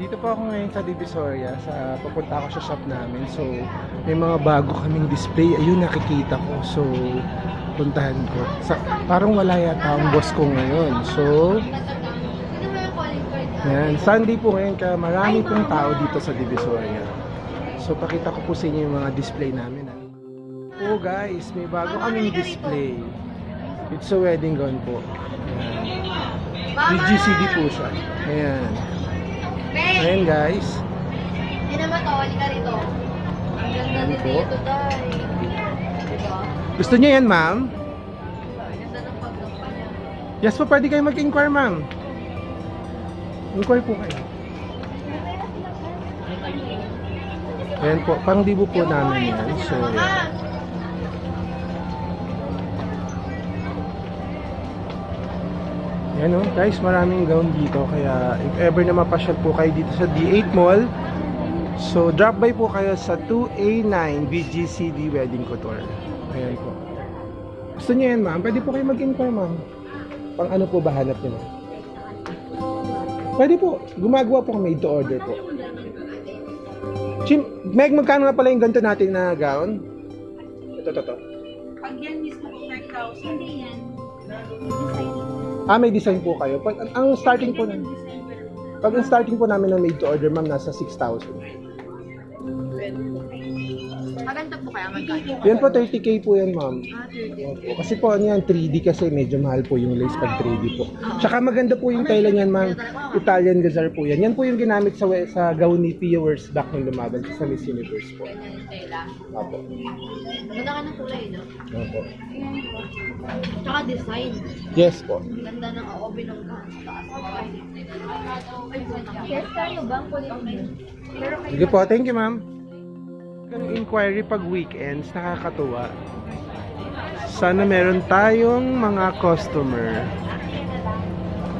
dito po ako ngayon sa Divisoria sa pupunta ako sa shop namin. So, may mga bago kaming display. Ayun nakikita ko. So, puntahan ko. Sa, parang wala yata ang boss ko ngayon. So, yan. Sunday po ngayon kaya marami pong tao dito sa Divisoria. So, pakita ko po sa inyo yung mga display namin. Oh guys, may bago kaming display. It's a wedding gown po. Ayan. VGCD po siya. Ayan. Ayan guys. Hindi naman to, wali ka rito. Ang ganda. Tito Day. Diba? Gusto niyo yan ma'am? Yes po, pwede kayo mag-inquire ma'am. Inquire po kayo. Ayan po, pang dibo po namin yan. So, yan. Yan o, guys, maraming gown dito. Kaya if ever na mapasyal po kayo dito sa D8 Mall, so drop by po kayo sa 2A9 BGCD Wedding Couture. Ayan po. Gusto niyo yan, ma'am? Pwede po kayo mag-inquire, ma'am. Pang ano po ba hanap niyo? Pwede po. Gumagawa po kami made to order po. Chim, Meg, magkano nga pala yung ganito natin na gown? Ito, ito, ito. Pag yan mismo po 5,000. Hindi yan. Ah, may design po kayo. Pag, ang- starting po namin, pag ang starting po namin ng made to order, ma'am, nasa 6,000. Maganda po kaya magkano? Yan po, 30k po yan, ma'am. Ah, 30. Opo. Kasi po, ano yan, 3D kasi medyo mahal po yung lace pag 3D po. Tsaka maganda po yung tela niyan, ma'am. Italian Gazar po yan. Yan po yung ginamit sa sa gown ni Pia Wurzbach nung lumaban sa Miss Universe po. Ganyan yung tela. Opo. Ganda ka ng kulay, no? Opo. Tsaka design. Yes po. Ganda ng oo, binongga. Taas mo pa. Yes, kayo bang kulit Pero kayo Sige po, thank you, ma'am. Ang inquiry pag weekends, nakakatuwa. Sana meron tayong mga customer.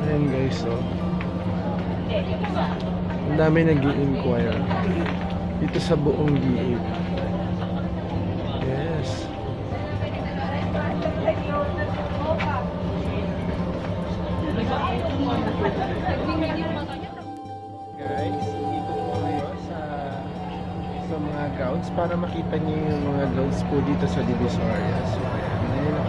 Ayan guys, oh. Ang dami nag inquire Dito sa buong D8. Mga gowns para makita niyo yung mga gowns po dito sa Divisoria. So, ayan.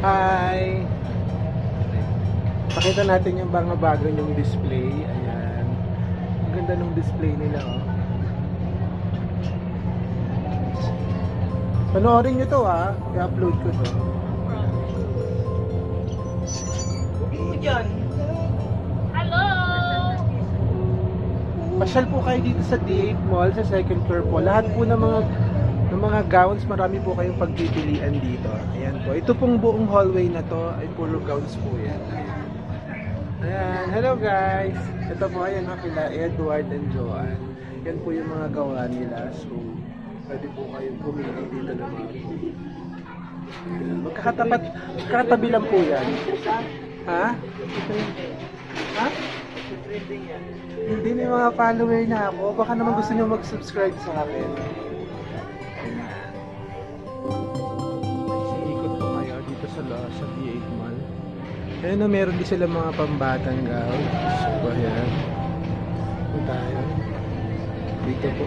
Hi! Pakita natin yung mga bago yung display. Ayan. Ang ganda ng display nila, oh. Panoorin nyo to, ah. I-upload ko to. Mo dyan. Pasyal po kayo dito sa D8 Mall, sa second floor po. Lahat po ng mga ng mga gowns, marami po kayong pagpipilian dito. Ayan po. Ito pong buong hallway na to ay puro gowns po yan. Ayan. Hello guys! Ito po ayan ha, kila Edward and Joanne. Yan po yung mga gawa nila. So, pwede po kayong pumili dito ng mga. Magkakatapat, magkakatabi lang po yan. Ha? Ha? Hindi may mga follower na ako. Baka naman gusto nyo mag-subscribe sa akin. Ikot po kayo dito sa sa D8 Mall. Ayun na meron din sila mga pambatang gown. So, ayan. Ito tayo. Dito po.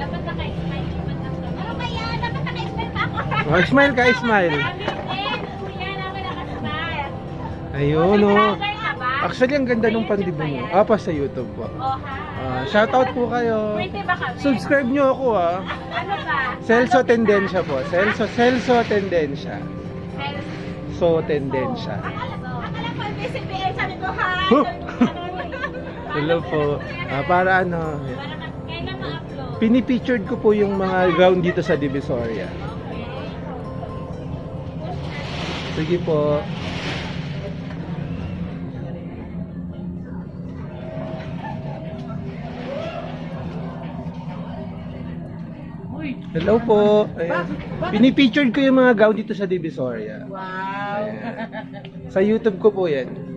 Dapat naka-smile? Dapat naka-smile pa ako. Oh, smile ka, smile. Ayun, oh. Actually, ang ganda nung pandibo mo. Ah, pa sa YouTube po. Oh? Ah, shoutout po kayo. Pwede ba kami? Subscribe nyo ako ah. Ano ba? Celso Tendensya po. Celso, Celso Tendensya. Sales. So Tendensya. Akala ko, akala ko BCBN. Sabi ko? Hello po. Ah, para ano, pinipictured ko po yung mga ground dito sa Divisoria. Sige po. Hello po. Ayan. Pinipictured ko yung mga gown dito sa Divisoria. Wow. Ayan. Sa YouTube ko po yan.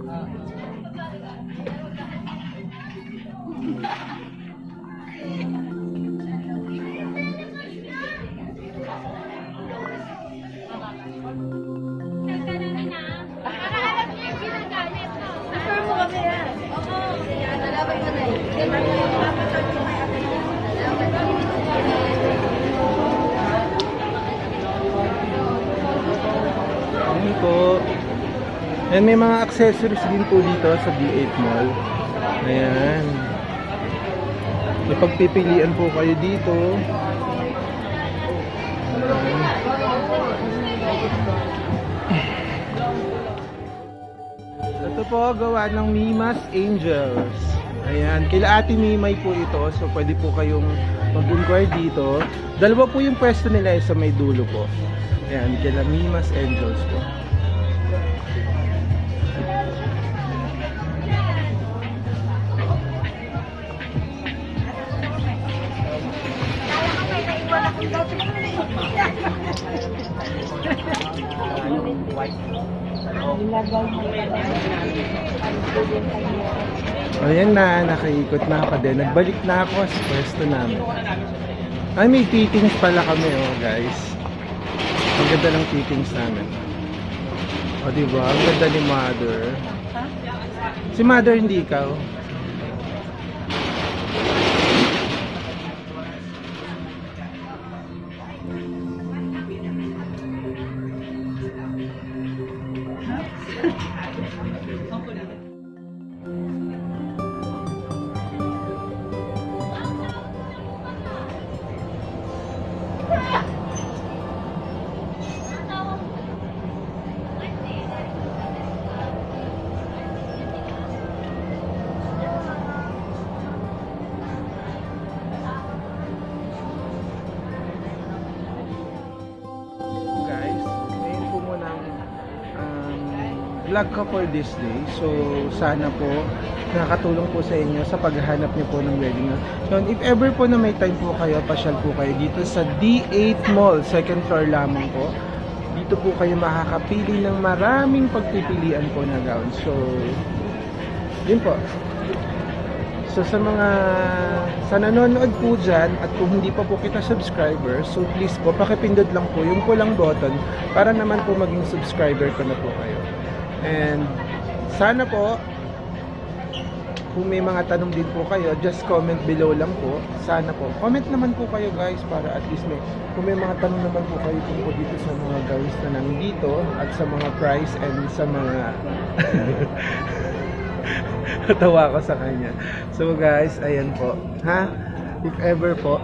And may mga accessories din po dito sa D8 Mall. Ayan. May pagpipilian po kayo dito. Ayan. Ito po, gawa ng Mimas Angels. Ayan, kila Ate Mimay po ito. So, pwede po kayong mag-inquire dito. Dalawa po yung pwesto nila eh, sa may dulo po. Ayan, kila Mimas Angels po. Ayan na, nakaikot na ako din. Nagbalik na ako sa pwesto namin. Ay, may fittings pala kami, oh, guys. Ang ganda ng fittings namin. O, di ba? Ang ganda ni Mother. Si Mother, hindi ikaw. Vlog ko for this day. So, sana po nakakatulong po sa inyo sa paghahanap niyo po ng wedding. So, if ever po na may time po kayo, pasyal po kayo dito sa D8 Mall, second floor lamang po. Dito po kayo makakapili ng maraming pagpipilian po na gown. So, yun po. So sa mga sa nanonood po dyan at kung hindi pa po kita subscriber, so please po pakipindot lang po yung pulang button para naman po maging subscriber ko na po kayo. And sana po kung may mga tanong din po kayo, just comment below lang po. Sana po. Comment naman po kayo guys para at least may kung may mga tanong naman po kayo tungkol dito sa mga gawins na nandito at sa mga price and sa mga Tawa ko sa kanya. So guys, ayan po. Ha? If ever po.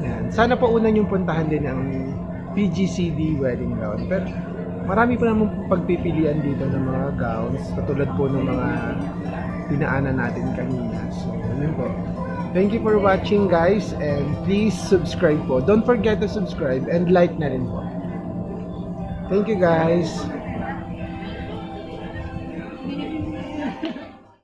Yan. Sana po una yung puntahan din ang PGCD wedding gown. Pero marami pa naman po pagpipilian dito ng mga gowns. Katulad po ng mga pinaanan natin kanina. So, yun po. Thank you for watching guys and please subscribe po. Don't forget to subscribe and like na rin po. Thank you guys.